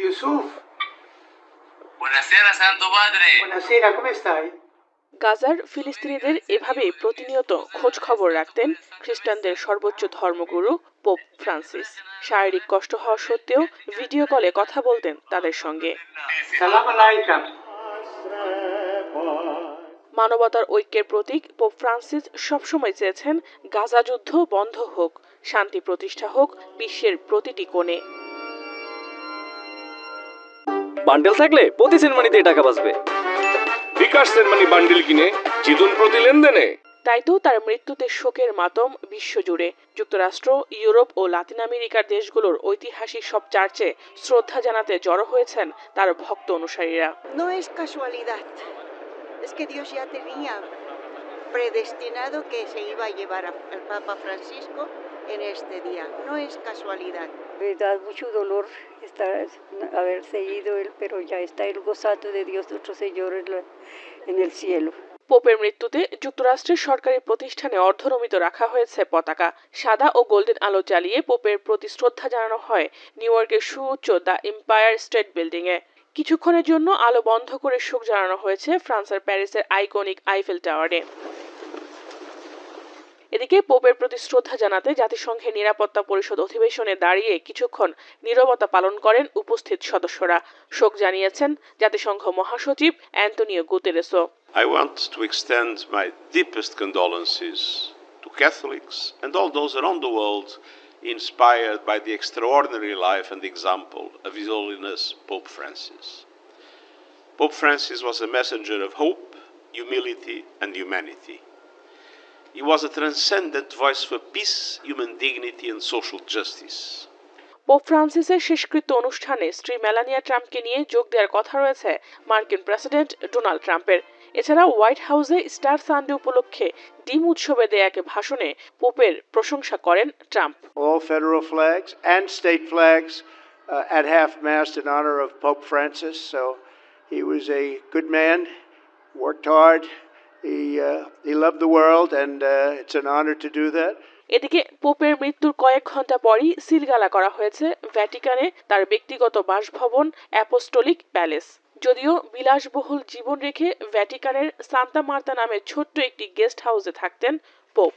Yusuf, Buonasera, Santo Padre. buonasera, come stai? গাজার ফিলিস্তিনিদের এভাবেই প্রতিনিয়ত খোঁজ খবর রাখতেন খ্রিস্টানদের সর্বোচ্চ ধর্মগুরু পোপ ফ্রান্সিস শারীরিক কষ্ট হওয়া সত্ত্বেও ভিডিও কলে কথা বলতেন তাদের সঙ্গে. মানবতার ঐক্যের প্রতীক পোপ ফ্রান্সিস সবসময় চেয়েছেন গাজা যুদ্ধ বন্ধ হোক শান্তি প্রতিষ্ঠা হোক বিশ্বের প্রতিটি কোণে বান্ডেল থাকলে প্রতি সেনমানিতে টাকা বাঁচবে। বিকাশ সেনমানি বান্ডিল কিনে জিতুন প্রতি লেনদেনে। তাই তো তার মৃত্যুতে শোকের মাতম বিশ্বজুড়ে। যুক্তরাষ্ট্র ইউরোপ ও লাতিন আমেরিকার দেশগুলোর ঐতিহাসিক সব চার্চে শ্রদ্ধা জানাতে জড়ো হয়েছেন তার ভক্ত অনুসারীরা। Predestinado que se iba a llevar al Papa Francisco en este día. No es casualidad. Me da mucho dolor estar, haberse ido él, pero ya está el gozado de Dios nuestro Señor en, la- en el cielo. পোপের মৃত্যুতে যুক্তরাষ্ট্রের সরকারি প্রতিষ্ঠানে অর্ধনমিত রাখা হয়েছে পতাকা সাদা ও golden আলো জ্বালিয়ে পোপের প্রতি শ্রদ্ধা জানানো হয় নিউ ইয়র্কের সুউচ্চ দ্য এম্পায়ার স্টেট বিল্ডিং এ কিছুক্ষণের জন্য আলো বন্ধ করে শোক জানানো হয়েছে ফ্রান্সের প্যারিসের আইকনিক আইফেল টাওয়ারে এদিকে পোপের প্রতি শ্রদ্ধা জানাতে জাতিসংঘের নিরাপত্তা পরিষদ অধিবেশনে দাঁড়িয়ে কিছুক্ষণ নীরবতা পালন করেন উপস্থিত সদস্যরা শোক জানিয়েছেন জাতিসংঘ মহাসচিব Antonio Guterres I want to extend my deepest condolences to Catholics and all those around the world inspired by the extraordinary life and example of His Holiness Pope Francis. Pope Francis was a messenger of hope, humility, and humanity. He was a transcendent voice for peace, human dignity, and social justice. Pope ফ্রান্সিসের শেষকৃত্য অনুষ্ঠানে স্ত্রী Melania ট্রাম্পকে নিয়ে যোগ দেওয়ার কথা রয়েছে মার্কিন প্রেসিডেন্ট ডোনাল্ড ট্রাম্পের এছাড়া হোয়াইট হাউসে স্টার সানডে উপলক্ষে ডিম উৎসবে দেয়া এক ভাষণে পোপের প্রশংসা করেন Trump all federal flags and state flags uh, at half mast in honor of Pope Francis. So he was a good man, worked hard. He uh, he loved the world, and uh, it's an honor to do that. এদিকে পোপের মৃত্যুর কয়েক ঘণ্টা পরই সিলগালা করা হয়েছে ভ্যাটিকানে তার ব্যক্তিগত বাসভবন অ্যাপোস্টলিক প্যালেস যদিও বিলাসবহুল জীবন রেখে ভ্যাটিকানের সান্তা মার্তা নামে ছোট্ট একটি গেস্ট হাউসে থাকতেন পোপ